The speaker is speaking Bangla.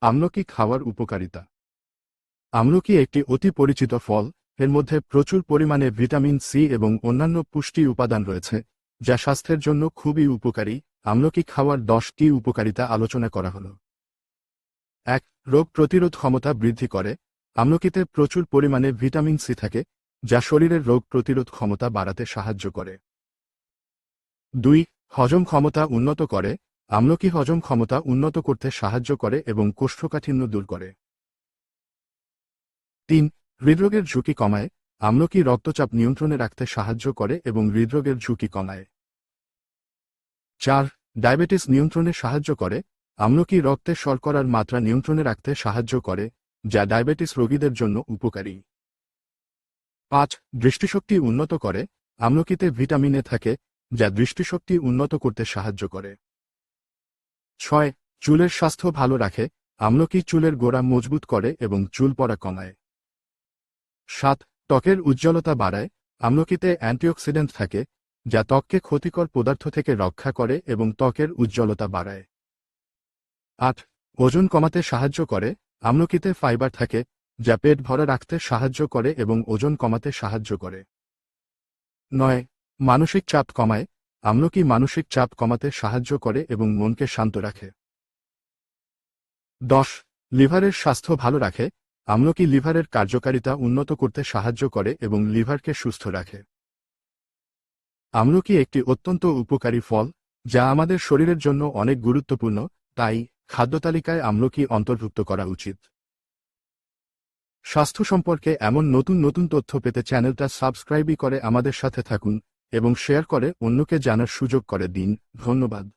আমলকি খাওয়ার উপকারিতা। আমলকি একটি অতি পরিচিত ফল, এর মধ্যে প্রচুর পরিমাণে ভিটামিন সি এবং অন্যান্য পুষ্টি উপাদান রয়েছে, যা স্বাস্থ্যের জন্য খুবই উপকারী। আমলকি খাওয়ার দশটি উপকারিতা আলোচনা করা হল। এক, রোগ প্রতিরোধ ক্ষমতা বৃদ্ধি করে। আমলকিতে প্রচুর পরিমাণে ভিটামিন সি থাকে, যা শরীরের রোগ প্রতিরোধ ক্ষমতা বাড়াতে সাহায্য করে। দুই, হজম ক্ষমতা উন্নত করে। আমলকি হজম ক্ষমতা উন্নত করতে সাহায্য করে এবং কোষ্ঠকাঠিন্য দূর করে। তিন, হৃদরোগের ঝুঁকি কমায়। আমলকি রক্তচাপ নিয়ন্ত্রণে রাখতে সাহায্য করে এবং হৃদরোগের ঝুঁকি কমায়। চার, ডায়াবেটিস নিয়ন্ত্রণে সাহায্য করে। আমলকি রক্তে শর্করার মাত্রা নিয়ন্ত্রণে রাখতে সাহায্য করে, যা ডায়াবেটিস রোগীদের জন্য উপকারী। পাঁচ, দৃষ্টিশক্তি উন্নত করে। আমলকিতে ভিটামিন এ থাকে, যা দৃষ্টিশক্তি উন্নত করতে সাহায্য করে। ছয়, চুলের স্বাস্থ্য ভালো রাখে, আমলকি চুলের গোড়া মজবুত করে এবং চুল পড়া কমায়। সাত, ত্বকের উজ্জ্বলতা বাড়ায়, আমলকিতে অ্যান্টিঅক্সিডেন্ট থাকে, যা ত্বককে ক্ষতিকর পদার্থ থেকে রক্ষা করে এবং ত্বকের উজ্জ্বলতা বাড়ায়। আট, ওজন কমাতে সাহায্য করে, আমলকিতে ফাইবার থাকে, যা পেট ভরা রাখতে সাহায্য করে এবং ওজন কমাতে সাহায্য করে। নয়, মানসিক চাপ কমায় আমলকি মানসিক চাপ কমাতে সাহায্য করে এবং মনকে শান্ত রাখে? দশ, লিভারের স্বাস্থ্য ভালো রাখে আমলকি লিভারের কার্যকারিতা উন্নত করতে সাহায্য করে এবং লিভারকে সুস্থ রাখে? আমলকি একটি অত্যন্ত উপকারী ফল, যা আমাদের শরীরের জন্য অনেক গুরুত্বপূর্ণ, তাই খাদ্যতালিকায় আমলকি অন্তর্ভুক্ত করা উচিত? স্বাস্থ্য সম্পর্কে এমন নতুন নতুন তথ্য পেতে চ্যানেলটা সাবস্ক্রাইবই করে আমাদের সাথে থাকুন এবং শেয়ার করে অন্যকে জানার সুযোগ করে দিন। ধন্যবাদ।